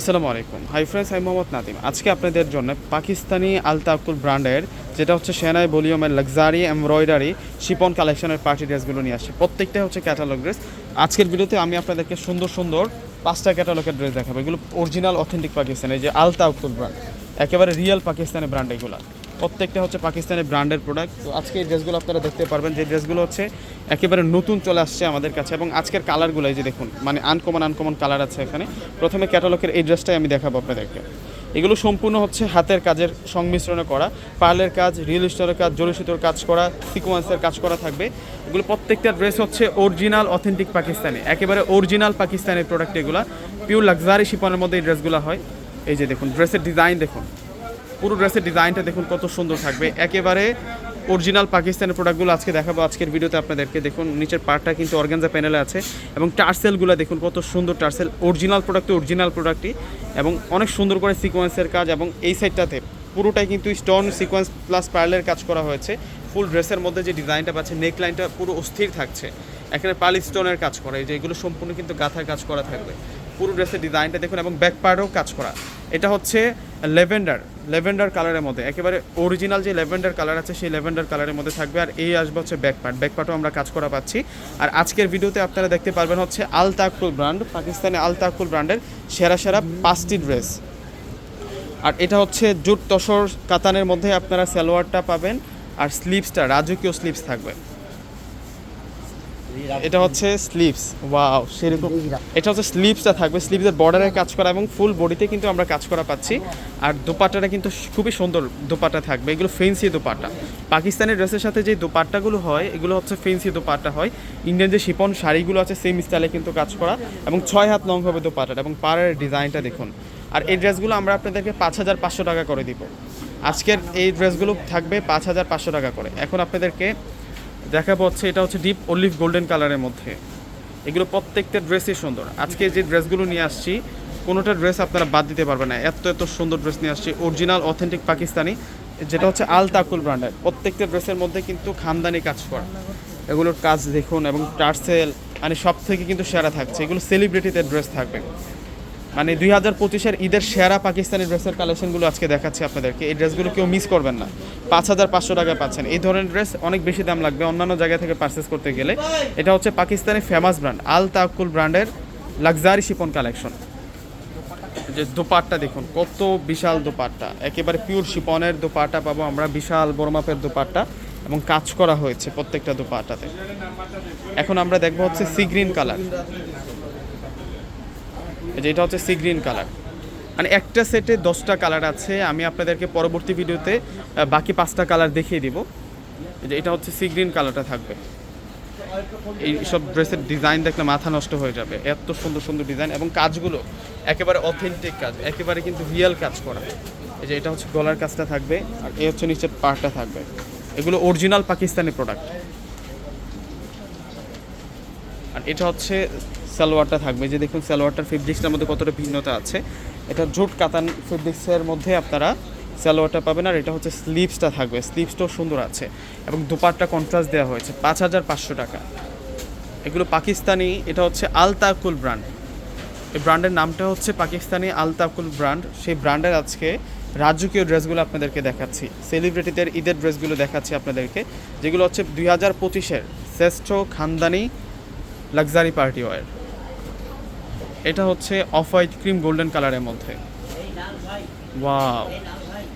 আসসালামু আলাইকুম। Hi friends আমি মোহাম্মদ নাদিম আজকে আপনাদের জন্য পাকিস্তানি আলতাকুল ব্র্যান্ডের, যেটা হচ্ছে সেনাই ভলিউমের লাক্সারি এমব্রয়ডারি শিপন কালেকশনের পার্টি ড্রেসগুলো নিয়ে আসছে। প্রত্যেকটাই হচ্ছে ক্যাটালগ ড্রেস আজকের ভিডিওতে আমি আপনাদেরকে সুন্দর সুন্দর পাঁচটা ক্যাটালগের ড্রেস দেখাবো। এগুলো অরিজিনাল অথেন্টিক পাকিস্তানের যে আলতাকুল ব্র্যান্ড একেবারে রিয়েল পাকিস্তানি ব্র্যান্ড এগুলো। প্রত্যেকটা হচ্ছে পাকিস্তানের ব্র্যান্ডের প্রোডাক্ট তো আজকে এই ড্রেসগুলো আপনারা দেখতে পারবেন, যে ড্রেসগুলো হচ্ছে একেবারে নতুন চলে আসছে আমাদের কাছে এবং আজকের কালারগুলো এই যে দেখুন মানে আনকমন আনকমন কালার আছে এখানে। প্রথমে ক্যাটালগের এই ড্রেসটাই আমি দেখাবো আপনাদেরকে। এগুলো সম্পূর্ণ হচ্ছে হাতের কাজের সংমিশ্রণে করা, পার্লের কাজ, রিয়েল স্টোরের কাজ, জরি সুতোর কাজ করা, সিকোয়েন্সের কাজ করা থাকবে। এগুলো প্রত্যেকটা ড্রেস হচ্ছে অরিজিনাল অথেন্টিক পাকিস্তানি, একেবারে অরিজিনাল পাকিস্তানের প্রোডাক্ট এগুলো। পিওর লাক্সারি শিপনের মধ্যে এই ড্রেসগুলো হয়। এই যে দেখুন ড্রেসের ডিজাইন দেখুন। পুরো ড্রেসের ডিজাইনটা দেখুন কত সুন্দর থাকবে। একেবারে অরিজিনাল পাকিস্তানের প্রোডাক্টগুলো আজকে দেখাবো। আজকের ভিডিওতে আপনাদেরকে দেখুন, নিচের পার্টটা কিন্তু অর্গানজা প্যানেলে আছে এবং টার্সেলগুলো দেখুন কত সুন্দর টার্সেল। অরিজিনাল প্রোডাক্ট অরিজিনাল প্রোডাক্টই এবং অনেক সুন্দর করে সিকোয়েন্সের কাজ এবং এই সাইডটাতে পুরোটাই কিন্তু স্টোন সিকোয়েন্স প্লাস পার্লের কাজ করা হয়েছে। ফুল ড্রেসের মধ্যে যে ডিজাইনটা পাচ্ছে নেক লাইনটা পুরো অস্থির থাকছে। এখানে পালি স্টোনের কাজ করা, এই যে এগুলো সম্পূর্ণ কিন্তু গাথার কাজ করা থাকবে। পুরো ড্রেসের ডিজাইনটা দেখুন এবং ব্যাক পার্টেও কাজ করা। এটা হচ্ছে লেভেন্ডার লেভেন্ডার কালারের মধ্যে। একেবারে অরিজিনাল যে লেভেন্ডার কালার আছে, সেই লেভেন্ডার কালারের মধ্যে থাকবে। আর এই আসবে হচ্ছে ব্যাক পার্ট ব্যাক পার্টও আমরা কাজ করা পাচ্ছি। আর আজকের ভিডিওতে আপনারা দেখতে পারবেন হচ্ছে আল তাকুল ব্র্যান্ড পাকিস্তানি আল তাকুল ব্র্যান্ডের সেরা সেরা পাঁচটি ড্রেস আর এটা হচ্ছে জুট তসর কাতানের মধ্যে আপনারা সালোয়ারটা পাবেন। আর স্লিপসটা রাজকীয় স্লিপস থাকবে। এটা হচ্ছে স্লিপস ওয়াও সেরকম। এটা। হচ্ছে স্লিপসটা থাকবে। স্লিপসের বর্ডারের কাজ করা এবং ফুল বডিতে কিন্তু আমরা কাজ করা পাচ্ছি। আর দোপাট্টাটা কিন্তু খুবই সুন্দর দোপাট্টা থাকবে। এগুলো ফেন্সি দোপাট্টা। পাকিস্তানের ড্রেসের সাথে যে দোপাট্টাগুলো হয় এগুলো হচ্ছে ফেন্সি দোপাট্টা হয়। ইন্ডিয়ান যে শিপন শাড়িগুলো আছে সেম স্টাইলে কিন্তু কাজ করা এবং ছয় হাত লং হবে দোপাট্টাটা এবং পাড়ের ডিজাইনটা দেখুন। আর এই ড্রেসগুলো আমরা আপনাদেরকে পাঁচ হাজার পাঁচশো টাকা করে দিব। আজকের এই ড্রেসগুলো থাকবে পাঁচ হাজার পাঁচশো টাকা করে। এখন আপনাদেরকে দেখা পাচ্ছে এটা হচ্ছে ডিপ অলিভ গোল্ডেন কালারের মধ্যে। এগুলো প্রত্যেকটা ড্রেসই সুন্দর। আজকে যে ড্রেসগুলো নিয়ে আসছি, কোনোটা ড্রেস আপনারা বাদ দিতে পারবেন না। এত এত সুন্দর ড্রেস নিয়ে আসছি অরিজিনাল অথেন্টিক পাকিস্তানি, যেটা হচ্ছে আল তাকুল ব্র্যান্ডের প্রত্যেকটা ড্রেসের মধ্যে কিন্তু খানদানি কাজ করা। এগুলোর কাজ দেখুন, এবং টার্সেল মানে সব থেকে কিন্তু সেরা থাকছে। এগুলো সেলিব্রিটিদের ড্রেস থাকবে। মানে দুই হাজার পঁচিশের ঈদের সেরা পাকিস্তানি ড্রেসের কালেকশনগুলো আজকে দেখাচ্ছি আপনাদেরকে। এই ড্রেসগুলো কেউ মিস করবেন না। পাঁচ হাজার পাঁচশো টাকা পাচ্ছেন। এই ধরনের ড্রেস অনেক বেশি দাম লাগবে অন্যান্য জায়গা থেকে পারচেস করতে গেলে। এটা হচ্ছে পাকিস্তানি ফেমাস ব্র্যান্ড আল তাকুল ব্র্যান্ডের লাক্সারি শিপন কালেকশন যে দোপাট্টা দেখুন, কত বিশাল দোপাট্টা। একেবারে পিওর শিপনের দোপাট্টা পাবো আমরা, বিশাল বড় মাপের দোপাট্টা এবং কাজ করা হয়েছে প্রত্যেকটা দোপাট্টাতে। এখন আমরা দেখব হচ্ছে সি গ্রিন কালার যে এটা হচ্ছে সি গ্রিন কালার মানে একটা সেটে দশটা কালার আছে, আমি আপনাদেরকে পরবর্তী ভিডিওতে বাকি পাঁচটা কালার দেখিয়ে দিব। যে এটা হচ্ছে সি গ্রিন কালারটা থাকবে। এই সব ড্রেসের ডিজাইন দেখলে মাথা নষ্ট হয়ে যাবে। এত সুন্দর সুন্দর ডিজাইন এবং কাজগুলো একেবারে অথেন্টিক কাজ, একেবারে কিন্তু রিয়েল কাজ করা। এই যে এটা হচ্ছে গলার কাজটা থাকবে, আর এই হচ্ছে নিচের পার্টটা থাকবে। এগুলো অরিজিনাল পাকিস্তানি প্রোডাক্ট আর এটা হচ্ছে সালোয়ারটা থাকবে। যে দেখুন সালোয়ারটার ফেব্রিক্সটার মধ্যে কতটা ভিন্নতা আছে। এটা জুট কাতান ফেব্রিক্সের মধ্যে আপনারা সালোয়ারটা পাবেন আর এটা হচ্ছে স্লিভসটা থাকবে। স্লিভসটাও সুন্দর আছে এবং দুপাটটা কন্ট্রাস্ট দেওয়া হয়েছে, পাঁচ হাজার পাঁচশো টাকা। এগুলো পাকিস্তানি, এটা হচ্ছে আলতাকুল ব্র্যান্ড এই ব্র্যান্ডের নামটা হচ্ছে পাকিস্তানি আলতাকুল ব্র্যান্ড সেই ব্র্যান্ডের আজকে রাজকীয় ড্রেসগুলো আপনাদেরকে দেখাচ্ছি। সেলিব্রিটিদের ঈদের ড্রেসগুলো দেখাচ্ছি আপনাদেরকে, যেগুলো হচ্ছে দুই হাজার পঁচিশের শ্রেষ্ঠ খানদানি লাক্সারি পার্টি ওয়ার এটা হচ্ছে অফ হোয়াইট ক্রিম গোল্ডেন কালারের মধ্যে। ওয়াও।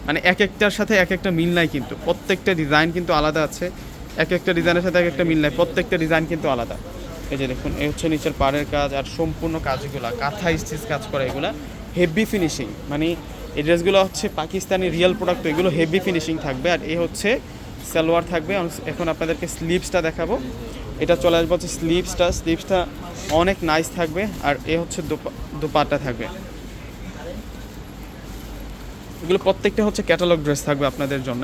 মানে এক একটার সাথে এক একটা মিল নাই কিন্তু। প্রত্যেকটা ডিজাইন কিন্তু আলাদা আছে। এক একটা ডিজাইনের সাথে এক একটা মিল নাই। প্রত্যেকটা ডিজাইন কিন্তু আলাদা। এই যে দেখুন, এই হচ্ছে নিচের পাড়ের কাজ আর সম্পূর্ণ কাজগুলা। কাঁথা স্টিচ কাজ করা এগুলা। হেভি ফিনিশিং মানে এই ড্রেসগুলো হচ্ছে পাকিস্তানি রিয়েল প্রোডাক্ট তো এগুলো হেভি ফিনিশিং থাকবে। আর এ হচ্ছে সালোয়ার থাকবে। এখন আপনাদেরকে স্লিভসটা দেখাবো। এটা চলে আসবে হচ্ছে স্লিভসটা স্লিভসটা অনেক নাইস থাকবে আর এ হচ্ছে দোপা- দোপাট্টা থাকবে। এগুলো প্রত্যেকটা হচ্ছে ক্যাটালগ ড্রেস থাকবে আপনাদের জন্য।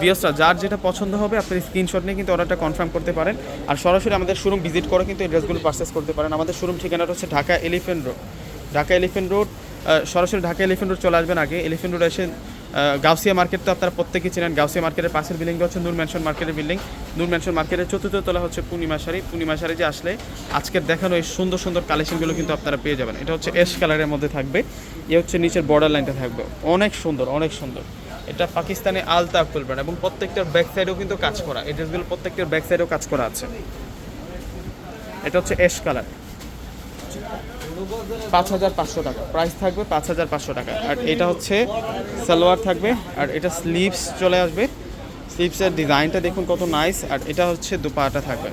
বিয়সটা যার যেটা পছন্দ হবে আপনি স্ক্রিনশট নিয়ে কিন্তু অর্ডারটা কনফার্ম করতে পারেন। আর সরাসরি আমাদের শোরুম ভিজিট করে কিন্তু এই ড্রেসগুলো পারচেস করতে পারেন। আমাদের শোরুম ঠিকানাটা হচ্ছে Dhaka elephant road Dhaka elephant road সরাসরি ঢাকা এলিফেন্ট রোড চলে আসবেন আগে। এলিফেন্ট রোড এসে গাউসিয়া মার্কেট তো আপনারা প্রত্যেকেই চেনেন। গাউসিয়া মার্কেটের পাশের বিল্ডিংটা হচ্ছে নূর ম্যানশন মার্কেটের বিল্ডিং। নূর ম্যানশন মার্কেটের চতুর্থ তলা হচ্ছে পূর্ণিমা শাড়ি। পূর্ণিমা শাড়ি যে আসলে আজকের দেখানো এই সুন্দর সুন্দর কালেকশনগুলো কিন্তু আপনারা পেয়ে যাবেন। এটা হচ্ছে এস কালারের মধ্যে থাকবে। এ হচ্ছে নিচের বর্ডার লাইনটা থাকবে। অনেক সুন্দর অনেক সুন্দর। এটা পাকিস্তানে আলতা আকুল ব্র্যান্ড এবং প্রত্যেকটার ব্যাক সাইডেও কিন্তু কাজ করা। এই ড্রেসগুলো প্রত্যেকটার ব্যাক সাইডেও কাজ করা আছে। এটা হচ্ছে এস কালার পাঁচ হাজার পাঁচশো টাকা। প্রাইস থাকবে পাঁচ হাজার পাঁচশো টাকা। আর এটা হচ্ছে সালোয়ার থাকবে, আর এটা স্লিভস চলে আসবে। স্লিভসের ডিজাইনটা দেখুন কত নাইস আর এটা হচ্ছে দুপাটা থাকবে।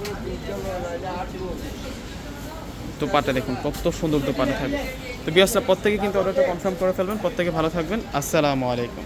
দুপাটা দেখুন, কত সুন্দর দুপাটা থাকবে। তো বিয়াসরা প্রত্যেকে কিন্তু অর্ডারটা কনফার্ম করে ফেলবেন, প্রত্যেকে ভালো থাকবেন। আসসালামু আলাইকুম।